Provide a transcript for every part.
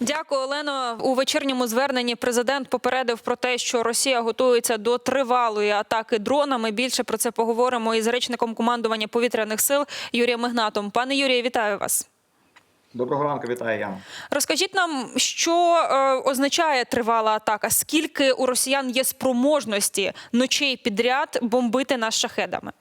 Дякую, Олено. У вечірньому зверненні президент попередив про те, що Росія готується до тривалої атаки дронами. Більше про це поговоримо із речником командування повітряних сил Юрієм Ігнатом. Пане Юрію, вітаю вас. Доброго ранку, вітаю Яна. Розкажіть нам, що е, означає тривала атака? Скільки у росіян є спроможності ночей підряд бомбити нас шахедами?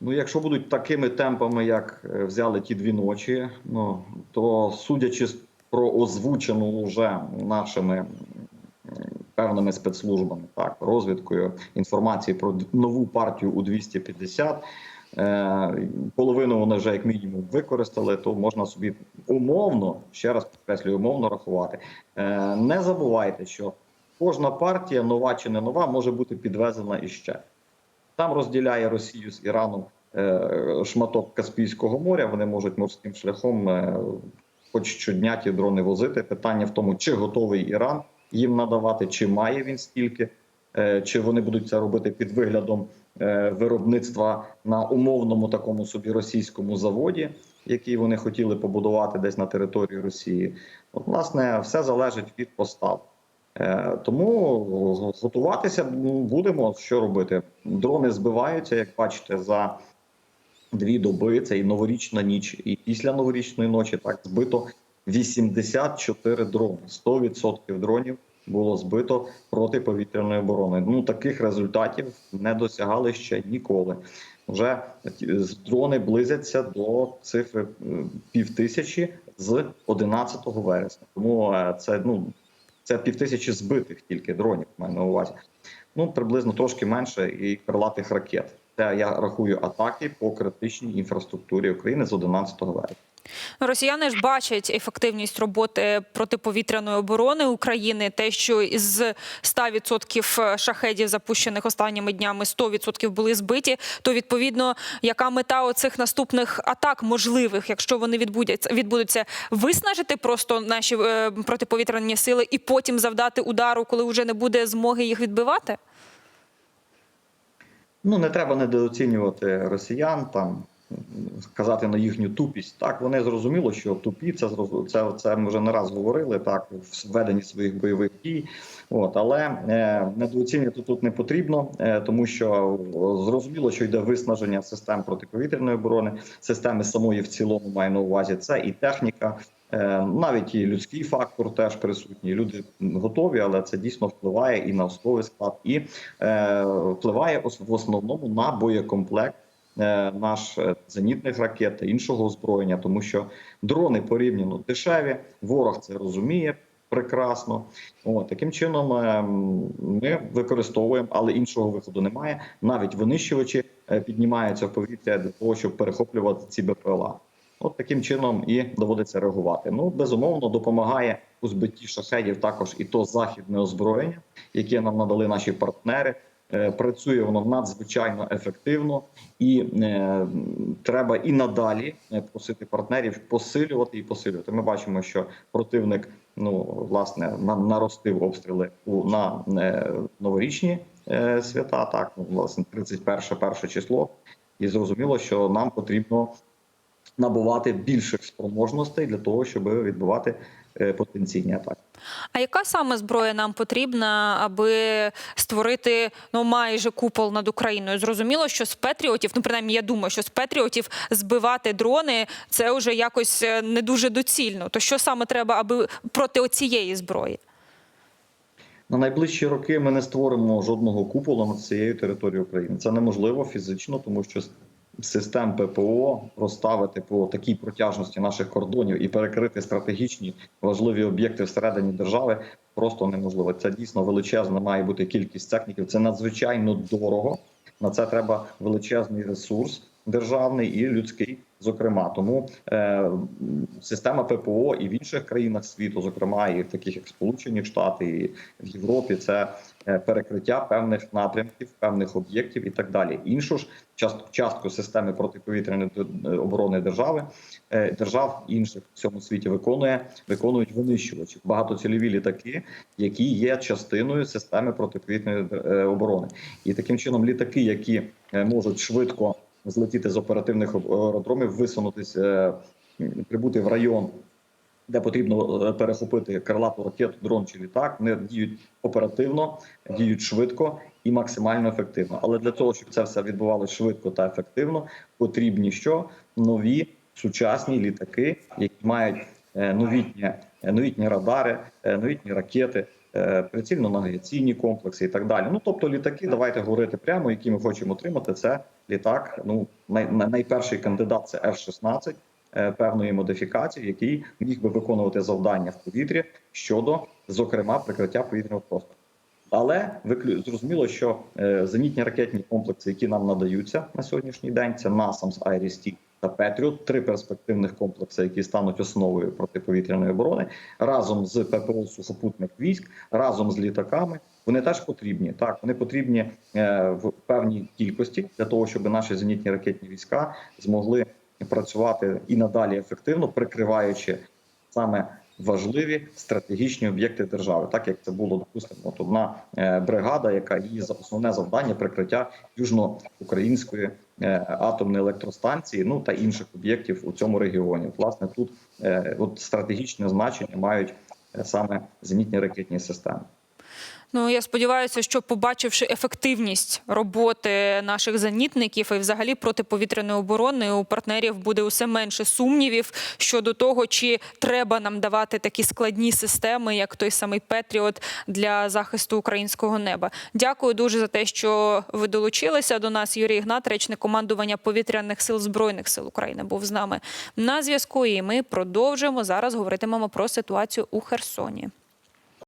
Ну, якщо будуть такими темпами, як е, взяли ті дві ночі, ну то судячи про озвучену вже нашими певними спецслужбами, так розвідкою інформації про нову партію у 250, е, половину вони вже як мінімум використали, то можна собі умовно, ще раз підкреслюю, умовно рахувати. Е, не забувайте, що кожна партія, нова чи не нова, може бути підвезена іще. Там розділяє Росію з Іраном шматок Каспійського моря. Вони можуть морським шляхом, е, хоч щодня ті дрони возити. Питання в тому, чи готовий Іран їм надавати, чи має він стільки, е, чи вони будуть це робити під виглядом е, виробництва на умовному такому собі російському заводі, який вони хотіли побудувати десь на території Росії. От, власне, все залежить від постав. Е, Тому готуватися будемо. Що робити? Дрони збиваються, як бачите, за дві доби. Це і новорічна ніч, і після новорічної ночі так збито 84 дрони. 100% дронів було збито протиповітряної оборони. Ну таких результатів не досягали ще ніколи. Вже дрони близяться до цифри е, півтисячі з 11 вересня. Тому е, це ну це півтисячі збитих тільки дронів, маю на увазі. Ну, приблизно трошки менше і крилатих ракет. Це я рахую атаки по критичній інфраструктурі України з 11 вересня. Росіяни ж бачать ефективність роботи протиповітряної оборони України. Те, що із 100% шахедів, запущених останніми днями, 100% були збиті. То відповідно, яка мета оцих наступних атак можливих, якщо вони відбудуться, відбудуться, виснажити просто наші е, протиповітряні сили і потім завдати удару, коли вже не буде змоги їх відбивати? Ну не треба недооцінювати росіян там. м, Казати на їхню тупість, так вони зрозуміло, що тупі це це, це ми вже не раз говорили так в веденні своїх бойових дій. От але е, недооцінювати тут не потрібно, е, тому що зрозуміло, що йде виснаження систем протиповітряної оборони, системи самої в цілому маю на увазі. Це і техніка, навіть і людський фактор теж присутній. Люди готові, але це дійсно впливає і на особовий склад, і е, впливає в основному на боєкомплект е, наш е, зенітних ракет та іншого озброєння, тому що дрони порівняно дешеві. Ворог це розуміє прекрасно. От, таким чином е, ми використовуємо, але іншого виходу немає. Навіть винищувачі е, піднімаються в повітря для того, щоб перехоплювати ці БПЛА. От таким чином і доводиться реагувати. Ну безумовно допомагає у збитті шахедів також і то західне озброєння, яке нам надали наші партнери. Е, Працює воно надзвичайно ефективно, і е, треба і надалі е, просити партнерів посилювати і посилювати. Ми бачимо, що противник ну власне на, наростив обстріли у на е, новорічні е, свята. Так, ну, власне, 31 перше число, і зрозуміло, що нам потрібно набувати більших спроможностей для того, щоб відбувати е, потенційні атаки. А яка саме зброя нам потрібна, аби створити ну майже купол над Україною? Зрозуміло, що з Петріотів, ну принаймні, я думаю, що з Петріотів збивати дрони це вже якось е, не дуже доцільно. То що саме треба, аби проти оцієї зброї? На найближчі роки ми не створимо жодного купола над цією територією України. Це неможливо фізично, тому що систем ППО розставити по такій протяжності наших кордонів і перекрити стратегічні важливі об'єкти всередині держави просто неможливо. Це дійсно величезна має бути кількість техніків. Це надзвичайно дорого. На це треба величезний ресурс державний і людський, зокрема. Тому е, система ППО і в інших країнах світу, зокрема і в таких як Сполучені Штати, і в Європі, це е, перекриття певних напрямків, певних об'єктів і так далі. Іншу ж частку, частку системи протиповітряної оборони держави е, держав інших в цьому світі виконує виконують винищувачі багатоцільові літаки, які є частиною системи протиповітряної е, оборони, і таким чином літаки, які е, можуть швидко злетіти з оперативних аеродромів, висунутися, прибути в район де потрібно е, перехопити крилату ракету, дрон чи літак, вони діють оперативно, діють швидко і максимально ефективно. Але для того, щоб це все відбувалося швидко та ефективно, потрібні що нові сучасні літаки, які мають е, новітні, е, новітні радари, новітні ракети. Е, Прицільно-навігаційні комплекси і так далі. Ну тобто, літаки, давайте говорити прямо, які ми хочемо отримати. Це літак. Ну най, най- найперший кандидат це F-16, е, певної модифікації, який міг би виконувати завдання в повітрі щодо, зокрема, прикриття повітряного простору. Але зрозуміло, що е, зенітні ракетні комплекси, які нам надаються на сьогоднішній день, це NASAMS, IRIS-T та Patriot, три перспективних комплекси, які стануть основою протиповітряної оборони, разом з ППО сухопутних військ, разом з літаками. Вони теж потрібні. Так, вони потрібні е, в певній кількості для того, щоб наші зенітні ракетні війська змогли працювати і надалі ефективно, прикриваючи саме важливі стратегічні об'єкти держави, так як це було допустимо, от одна е, бригада, яка її основне завдання прикриття южноукраїнської атомної електростанції, ну та інших об'єктів у цьому регіоні. Власне, тут е, от стратегічне значення мають е, саме зенітні ракетні системи. Ну я сподіваюся, що побачивши ефективність роботи наших зенітників і взагалі протиповітряної оборони, у партнерів буде усе менше сумнівів щодо того, чи треба нам давати такі складні системи, як той самий Петріот для захисту українського неба. Дякую дуже за те, що ви долучилися до нас. Юрій Ігнат, речник командування повітряних сил збройних сил України, був з нами на зв'язку. І ми продовжуємо зараз. Говоритимемо про ситуацію у Херсоні.